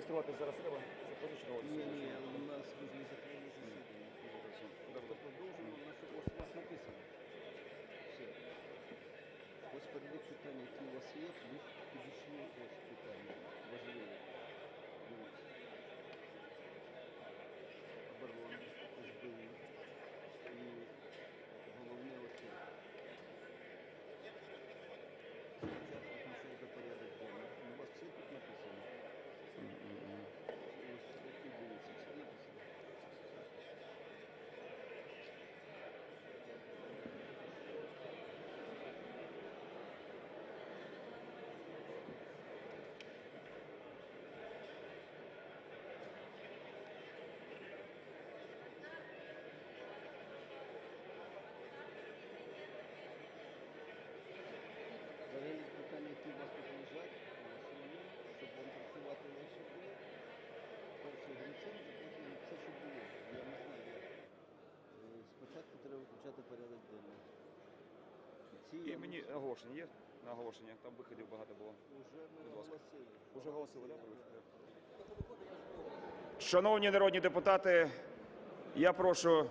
Реєструвати зараз треба? Це позичного Ні, ні, у нас ми ж не закрили засідання. Тобто продовжуємо, у нас ось у вас написано. Все. Ось перелік питань, які у вас є, ви підійшли ось питання. Важливі. Спочатку порядок денний. І мені оголошення є? На оголошення. Там виходів багато було. Уже ми ласка. Уже голосили, так? Шановні народні депутати, я прошу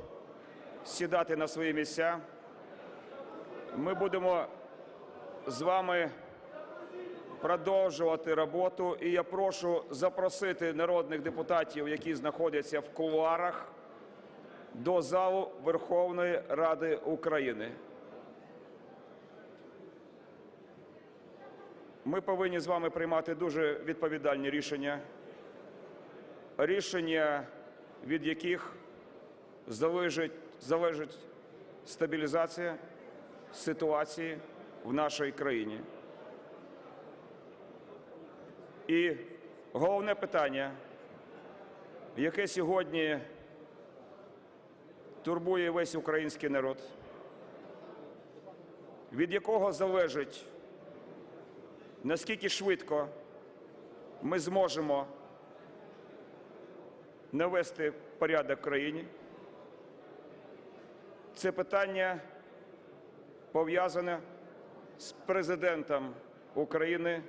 сідати на свої місця. Ми будемо з вами продовжувати роботу. І я прошу запросити народних депутатів, які знаходяться в кулуарах, до залу Верховної Ради України. Ми повинні з вами приймати дуже відповідальні рішення, рішення, від яких залежить, залежить стабілізація ситуації в нашій країні. І головне питання, яке сьогодні турбує весь український народ, від якого залежить наскільки швидко ми зможемо навести порядок в країні. Це питання пов'язане з президентом України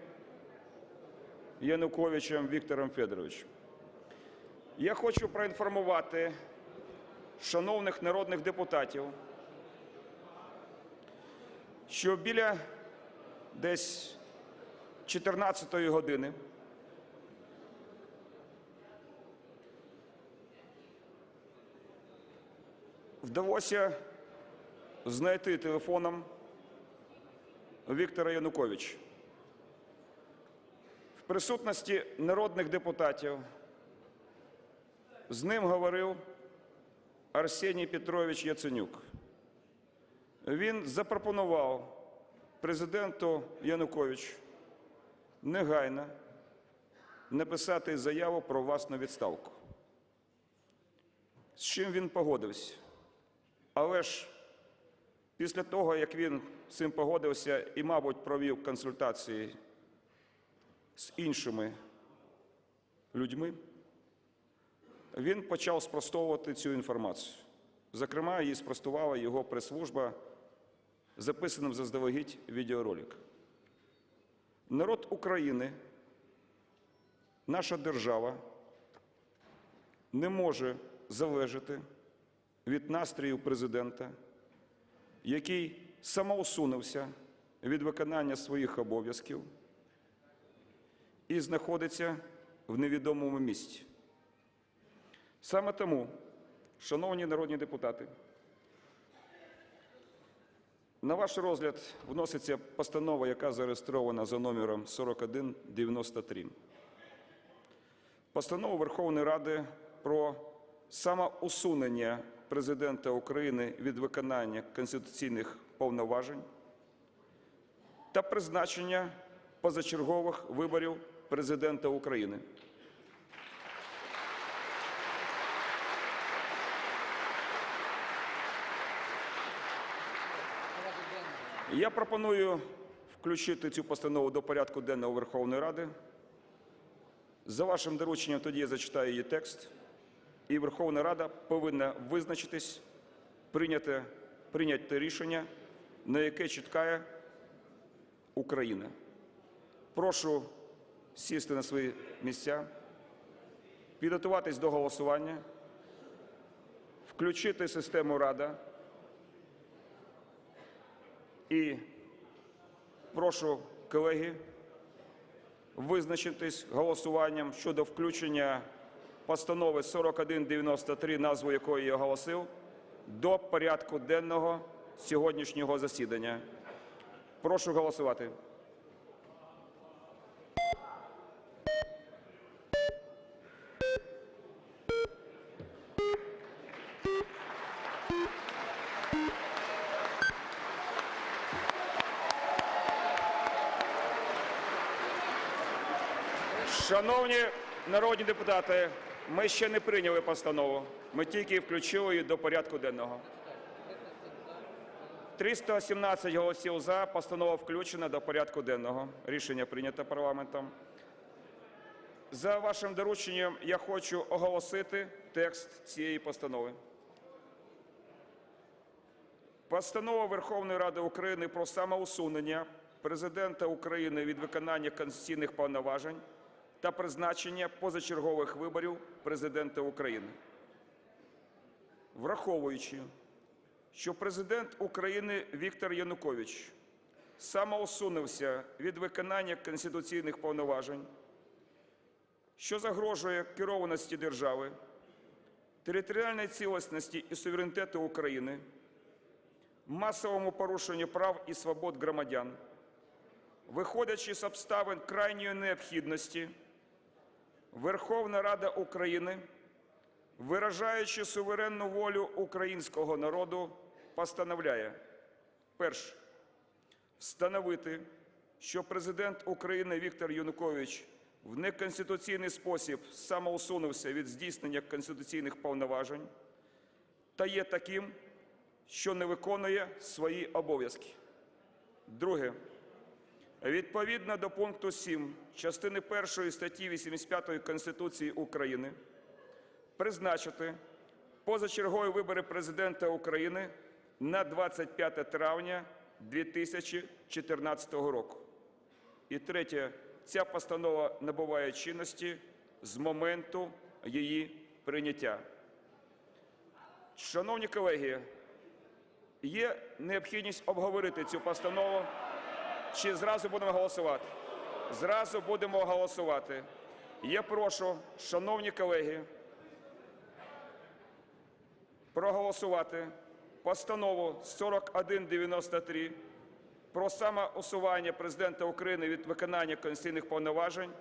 Януковичем Віктором Федоровичем. Я хочу проінформувати шановних народних депутатів, що біля десь 14-ї години вдалося знайти телефоном Віктора Януковича. В присутності народних депутатів з ним говорив Арсеній Петрович Яценюк. Він запропонував президенту Януковичу негайно написати заяву про власну відставку. З чим він погодився. Але ж після того, як він з цим погодився і, мабуть, провів консультації з іншими людьми, він почав спростовувати цю інформацію. Зокрема, її спростувала його прес-служба записаним заздалегідь відеоролик. Народ України, наша держава не може залежати від настроїв президента, який самоусунувся від виконання своїх обов'язків і знаходиться в невідомому місці. Саме тому, шановні народні депутати, на ваш розгляд вноситься постанова, яка зареєстрована за номером 4193. Постанова Верховної Ради про самоусунення президента України від виконання конституційних повноважень та призначення позачергових виборів президента України. Я пропоную включити цю постанову до порядку денного Верховної Ради. За вашим дорученням тоді я зачитаю її текст, і Верховна Рада повинна визначитись, прийняти, прийняти рішення, на яке чекає Україна. Прошу сісти на свої місця. підготуватись до голосування, включити систему Рада і прошу колеги визначитись голосуванням щодо включення постанови 4193, назву якої я оголосив, до порядку денного сьогоднішнього засідання. Прошу голосувати. Шановні народні депутати, ми ще не прийняли постанову. Ми тільки включили її до порядку денного. 317 голосів за. Постанова включена до порядку денного. Рішення прийнято парламентом. За вашим дорученням я хочу оголосити текст цієї постанови. Постанова Верховної Ради України про самоусунення Президента України від виконання конституційних повноважень та призначення позачергових виборів Президента України. Враховуючи, що Президент України Віктор Янукович самоусунувся від виконання конституційних повноважень, що загрожує керованості держави, територіальній цілісності і суверенітету України, масовому порушенню прав і свобод громадян, виходячи з обставин крайньої необхідності, Верховна Рада України, виражаючи суверенну волю українського народу, постановляє перше встановити, що президент України Віктор Янукович в неконституційний спосіб самоусунувся від здійснення конституційних повноважень та є таким, що не виконує свої обов'язки. Друге. Відповідно до пункту 7 частини 1 статті 85 Конституції України призначити позачергові вибори президента України на 25 травня 2014 року. І третє, ця постанова набуває чинності з моменту її прийняття. Шановні колеги, є необхідність обговорити цю постанову. Чи зразу будемо голосувати? Зразу будемо голосувати. Я прошу, шановні колеги, проголосувати постанову 4193 про самоусування Президента України від виконання конституційних повноважень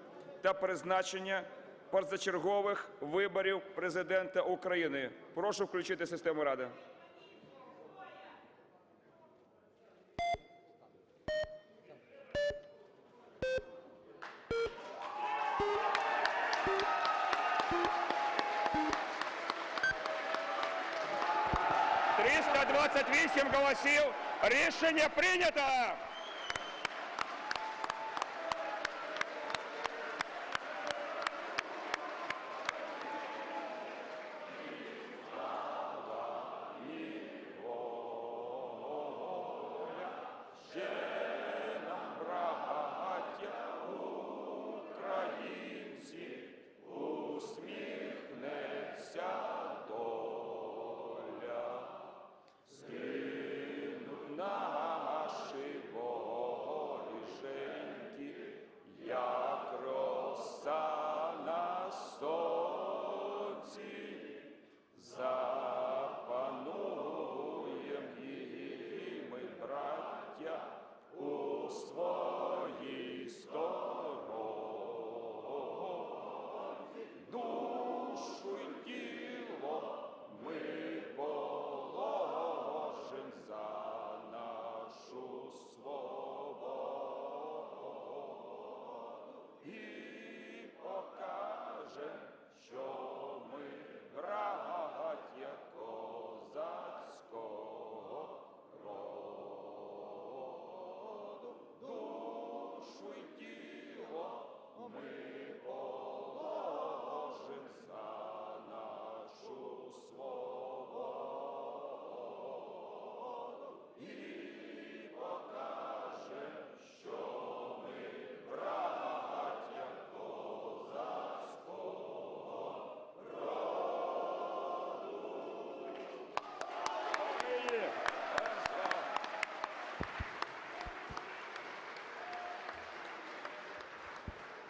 та призначення позачергових виборів Президента України. Прошу включити систему Ради. – Рішення прийнято.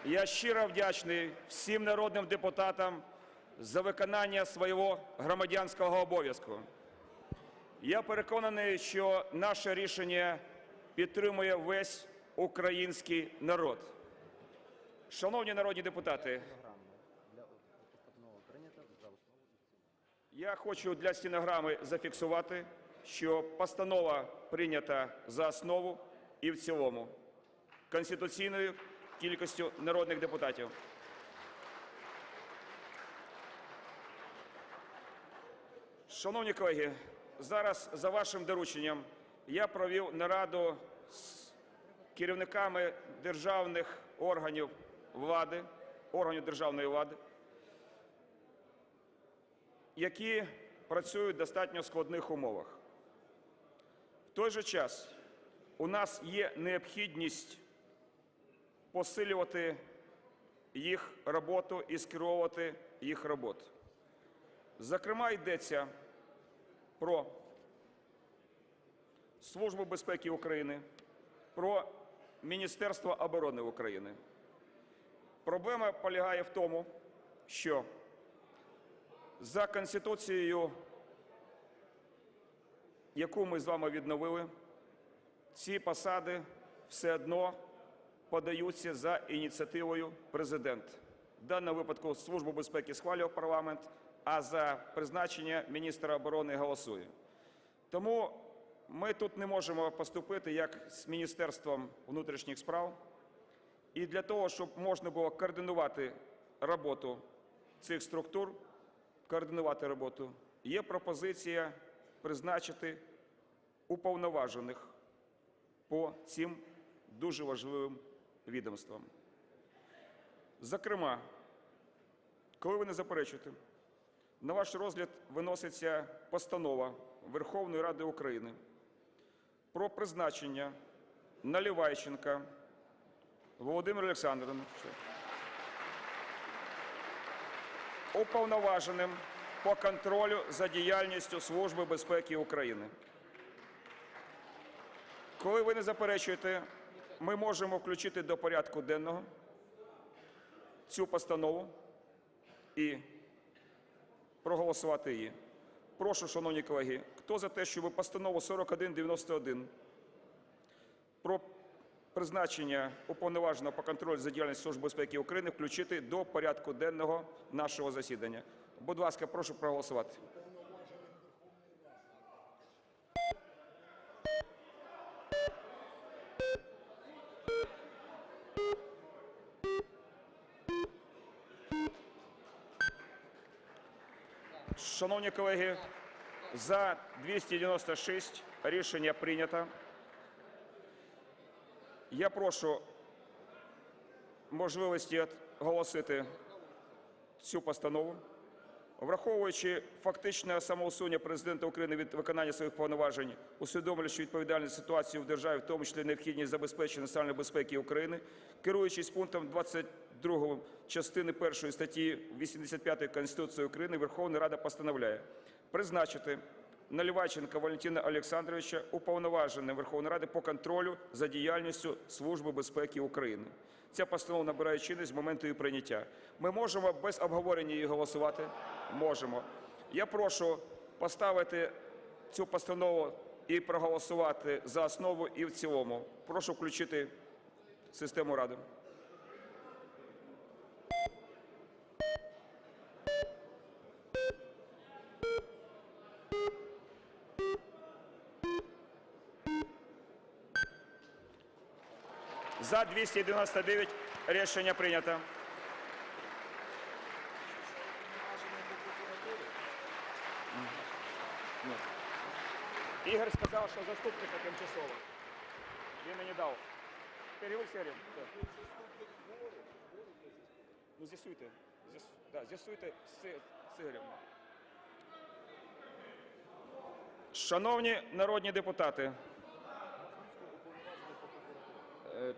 Я щиро вдячний всім народним депутатам за виконання свого громадянського обов'язку. Я переконаний, що наше рішення підтримує весь український народ. Шановні народні депутати, я хочу для стенограми зафіксувати, що постанова прийнята за основу і в цілому конституційною кількістю народних депутатів. Шановні колеги, зараз за вашим дорученням я провів нараду з керівниками державних органів влади, органів державної влади, які працюють в достатньо складних умовах. В той же час у нас є необхідність посилювати їх роботу і скеровувати їх роботу. Зокрема, йдеться про Службу безпеки України, про Міністерство оборони України. Проблема полягає в тому, що за Конституцією, яку ми з вами відновили, ці посади все одно подаються за ініціативою президента. В даному випадку Службу безпеки схвалює парламент, а за призначення міністра оборони голосує. Тому ми тут не можемо поступити як з Міністерством внутрішніх справ. І для того, щоб можна було координувати роботу цих структур, координувати роботу, є пропозиція призначити уповноважених по цим дуже важливим відомствам. Зокрема, коли ви не заперечуєте, на ваш розгляд виноситься постанова Верховної Ради України про призначення Наливайченка Володимира Олександровича уповноваженим по контролю за діяльністю Служби безпеки України. Коли ви не заперечуєте, ми можемо включити до порядку денного цю постанову і проголосувати її. Прошу, шановні колеги, хто за те, щоб постанову 4191 про призначення уповноваженого по контролю за діяльністю Служби безпеки України включити до порядку денного нашого засідання. Будь ласка, прошу проголосувати. Шановні колеги, за 296 рішення прийнято. Я прошу можливості оголосити цю постанову. Враховуючи фактичне самоусунення президента України від виконання своїх повноважень, усвідомлюючи відповідальність ситуацію в державі, в тому числі необхідність забезпечення національної безпеки України, керуючись пунктом 22 частини 1 статті 85 Конституції України, Верховна Рада постановляє призначити Наливайченка Валентина Олександровича уповноваженим Верховної Ради по контролю за діяльністю Служби безпеки України. Ця постанова набирає чинність з моменту її прийняття. Ми можемо без обговорення її голосувати? Можемо. Я прошу поставити цю постанову і проголосувати за основу і в цілому. Прошу включити систему Ради. За 299 рішення прийнято. Ігор сказав, що заступника тимчасово. Він мені дав. Перевір серію. Ну, з'ясуйте. З'ясуйте з, Ігорем. Шановні народні депутати, е,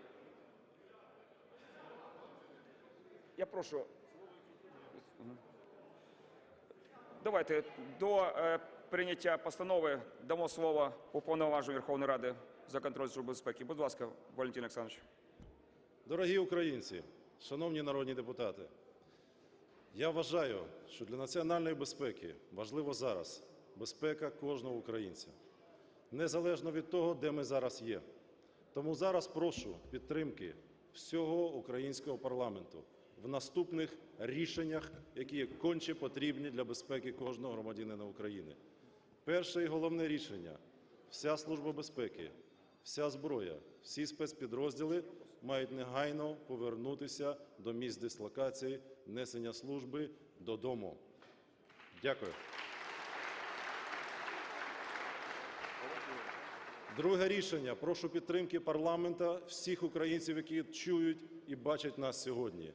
я прошу. Давайте до е, прийняття постанови дамо слово уповноваженню Верховної Ради за контроль служби безпеки. Будь ласка, Валентин Олександрович. Дорогі українці, Шановні народні депутати, я вважаю, що для національної безпеки важливо зараз безпека кожного українця, незалежно від того, де ми зараз є. Тому зараз прошу підтримки всього українського парламенту в наступних рішеннях, які є конче потрібні для безпеки кожного громадянина України. Перше і головне рішення: вся служба безпеки, вся зброя, всі спецпідрозділи мають негайно повернутися до місць дислокації несення служби додому. Дякую. Друге рішення. Прошу підтримки парламента всіх українців, які чують і бачать нас сьогодні.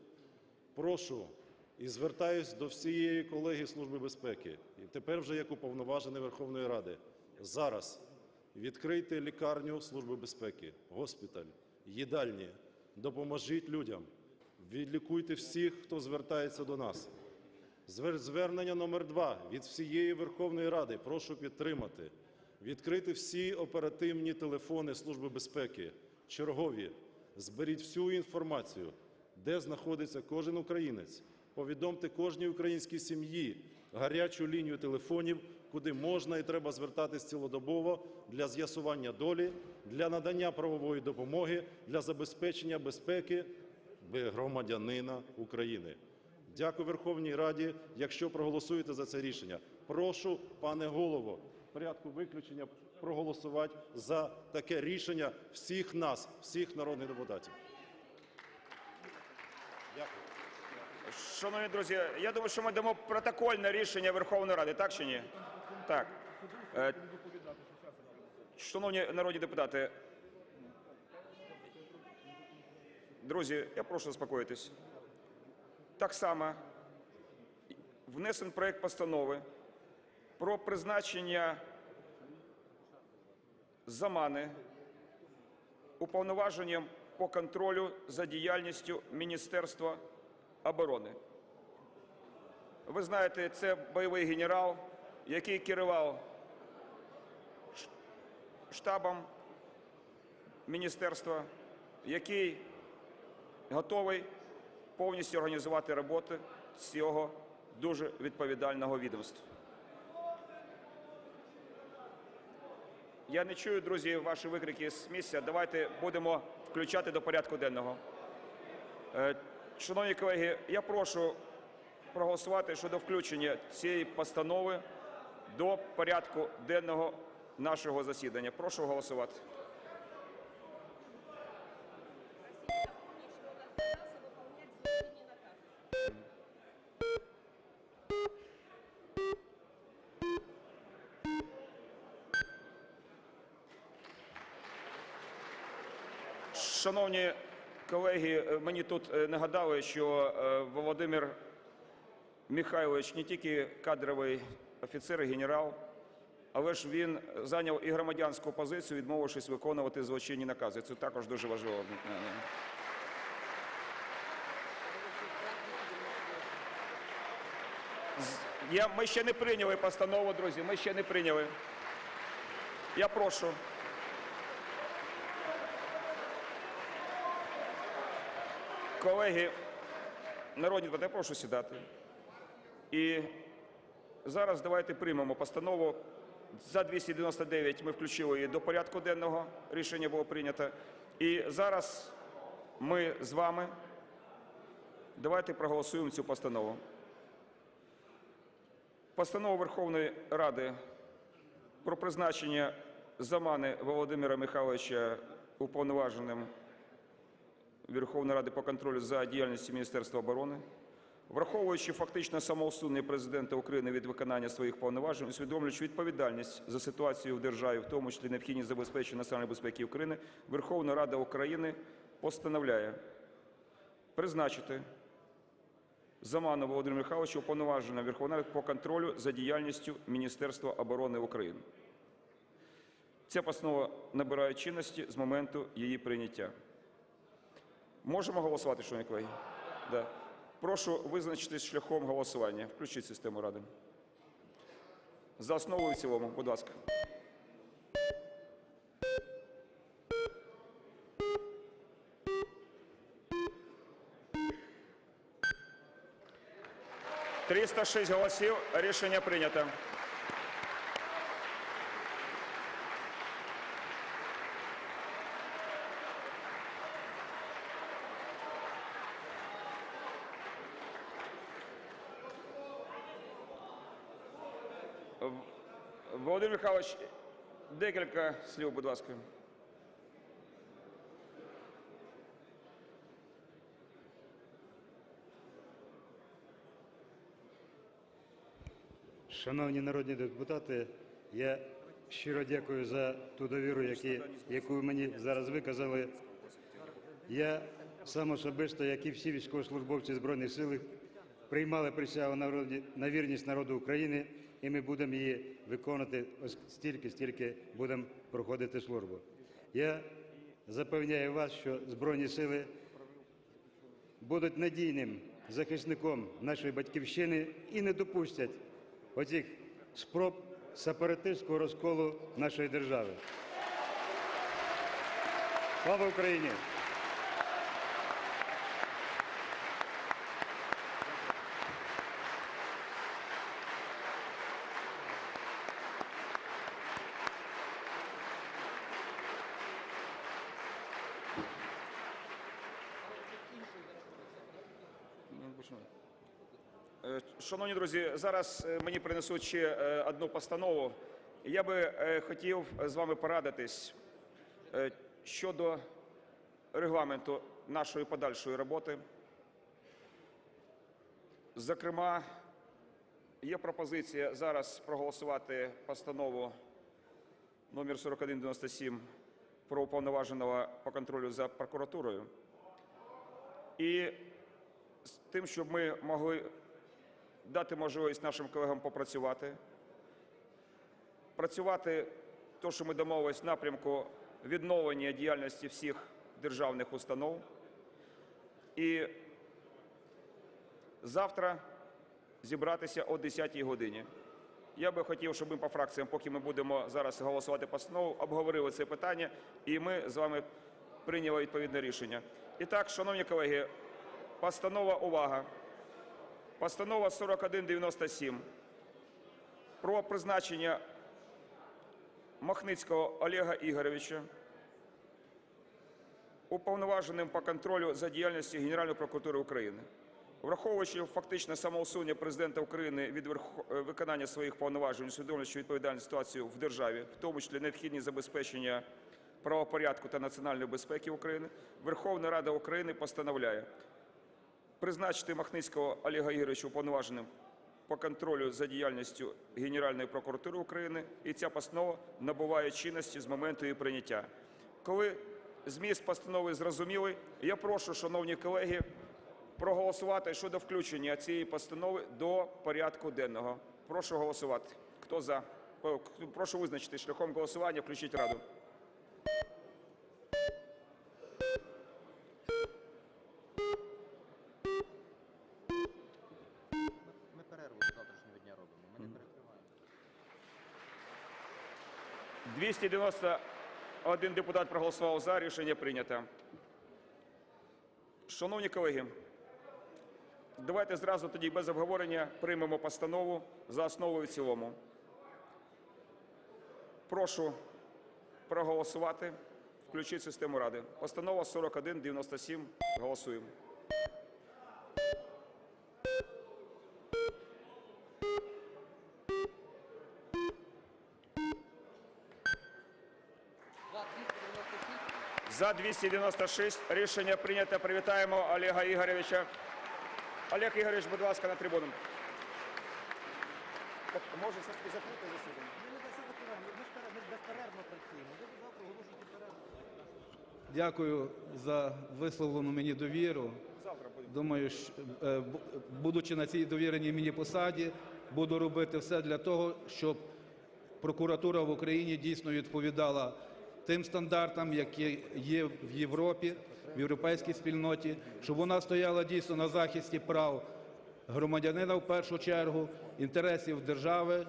Прошу і звертаюсь до всієї колегії Служби безпеки, і тепер вже як уповноважений Верховної Ради. Зараз відкрийте лікарню Служби безпеки, госпіталь, їдальні, допоможіть людям, відлікуйте всіх, хто звертається до нас. Звернення номер два від всієї Верховної Ради. Прошу підтримати. Відкрити всі оперативні телефони Служби безпеки, чергові. Зберіть всю інформацію, де знаходиться кожен українець. Повідомте кожній українській сім'ї гарячу лінію телефонів, куди можна і треба звертатись цілодобово для з'ясування долі, для надання правової допомоги, для забезпечення безпеки громадянина України. Дякую Верховній Раді, якщо проголосуєте за це рішення. Прошу, пане голово, в порядку виключення проголосувати за таке рішення всіх нас, всіх народних депутатів. Шановні друзі, я думаю, що ми дамо протокольне рішення Верховної Ради, так чи ні? Так. Е, Шановні народні депутати, друзі, я прошу заспокоїтись. Так само внесен проект постанови про призначення замани уповноваженням по контролю за діяльністю Міністерства оборони. Ви знаєте, це бойовий генерал, який керував штабом міністерства, який готовий повністю організувати роботу цього дуже відповідального відомства. Я не чую, друзі, ваші викрики з місця. Давайте будемо включати до порядку денного. Шановні колеги, я прошу проголосувати щодо включення цієї постанови до порядку денного нашого засідання. Прошу голосувати. Шановні колеги, е, мені тут е, нагадали, що е, Володимир Михайлович не тільки кадровий офіцер і генерал, але ж він зайняв і громадянську позицію, відмовившись виконувати злочинні накази. Це також дуже важливо. Я, ми ще не прийняли постанову, друзі. Ми ще не прийняли. Я прошу. Колеги, народні депутати, прошу сідати. І зараз давайте приймемо постанову. За 299 ми включили її до порядку денного. Рішення було прийнято. І зараз ми з вами давайте проголосуємо цю постанову. Постанова Верховної Ради про призначення замани Володимира Михайловича уповноваженим Верховної Ради по контролю за діяльністю Міністерства оборони, враховуючи фактично самоусунення президента України від виконання своїх повноважень, усвідомлюючи відповідальність за ситуацію в державі, в тому числі необхідність забезпечення національної безпеки України, Верховна Рада України постановляє призначити Заману Володимира Михайловича уповноваженим Верховної Ради по контролю за діяльністю Міністерства оборони України. Ця постанова набирає чинності з моменту її прийняття. Можемо голосувати, шановні колеги? Да. Прошу визначитись шляхом голосування. Включіть систему ради. За основу і цілому, будь ласка. Триста шість голосів. Рішення прийнято. Михайлович, декілька слів, будь ласка. Шановні народні депутати, я щиро дякую за ту довіру, які, яку ви мені зараз виказали. Я сам особисто, як і всі військовослужбовці Збройних сил, приймали присягу на вірність народу України, і ми будемо її виконувати стільки, стільки будемо проходити службу. Я запевняю вас, що Збройні сили будуть надійним захисником нашої батьківщини і не допустять оцих спроб сепаратистського розколу нашої держави. Слава Україні! Е, Шановні друзі, зараз е, мені принесуть ще е, одну постанову. Я би е, хотів з вами порадитись щодо регламенту нашої подальшої роботи. Зокрема, є пропозиція зараз проголосувати постанову номер 4197 про уповноваженого по контролю за прокуратурою. І з тим, щоб ми могли дати можливість нашим колегам попрацювати, працювати то, що ми домовились напрямку відновлення діяльності всіх державних установ. І завтра зібратися о 10-й годині. Я би хотів, щоб ми по фракціям, поки ми будемо зараз голосувати постанову, обговорили це питання, і ми з вами прийняли відповідне рішення. І так, шановні колеги, постанова увага. Постанова 4197 про призначення Махницького Олега Ігоровича уповноваженим по контролю за діяльністю Генеральної прокуратури України. Враховуючи фактичне самоусунення президента України від е, виконання своїх повноважень, усвідомлюючи відповідальну ситуацію в державі, в тому числі необхідність забезпечення правопорядку та національної безпеки України, Верховна Рада України постановляє призначити Махницького Олега Ігоровича уповноваженим по контролю за діяльністю Генеральної прокуратури України, і ця постанова набуває чинності з моменту її прийняття. Коли зміст постанови зрозумілий, я прошу, шановні колеги, проголосувати щодо включення цієї постанови до порядку денного. Прошу голосувати. Хто за? Прошу визначити шляхом голосування, включіть раду. Ми перерву з завтрашнього дня робимо. Ми не перекриваємо. 291 депутат проголосував за. Рішення прийнято. Шановні колеги, давайте зразу тоді без обговорення приймемо постанову за основу і в цілому. Прошу проголосувати, включити систему Ради. Постанова 4197. Голосуємо. За 296 рішення прийнято. Привітаємо Олега Ігоровича. Олег Ігорович, будь ласка, на трибуну. Так, може, все ж таки закрити засідання? Дякую за висловлену мені довіру. Завтра. Думаю, що, е, будучи на цій довіреній мені посаді, буду робити все для того, щоб прокуратура в Україні дійсно відповідала тим стандартам, які є в Європі, в європейській спільноті, щоб вона стояла дійсно на захисті прав громадянина в першу чергу, інтересів держави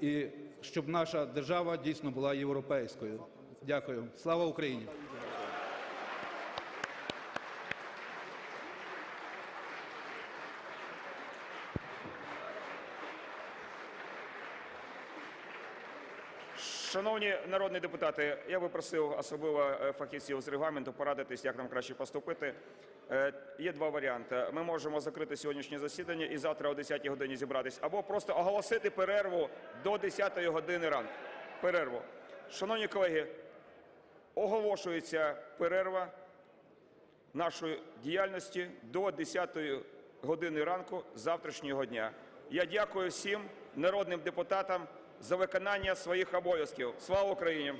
і щоб наша держава дійсно була європейською. Дякую. Слава Україні! Шановні народні депутати, я би просив особливо е, фахівців з регламенту порадитись, як нам краще поступити. Е, Є два варіанти. Ми можемо закрити сьогоднішнє засідання і завтра о 10-й годині зібратись, або просто оголосити перерву до 10-ї години ранку. Перерву. Шановні колеги, оголошується перерва нашої діяльності до 10-ї години ранку завтрашнього дня. Я дякую всім народним депутатам за виконання своїх обов'язків. Слава Україні!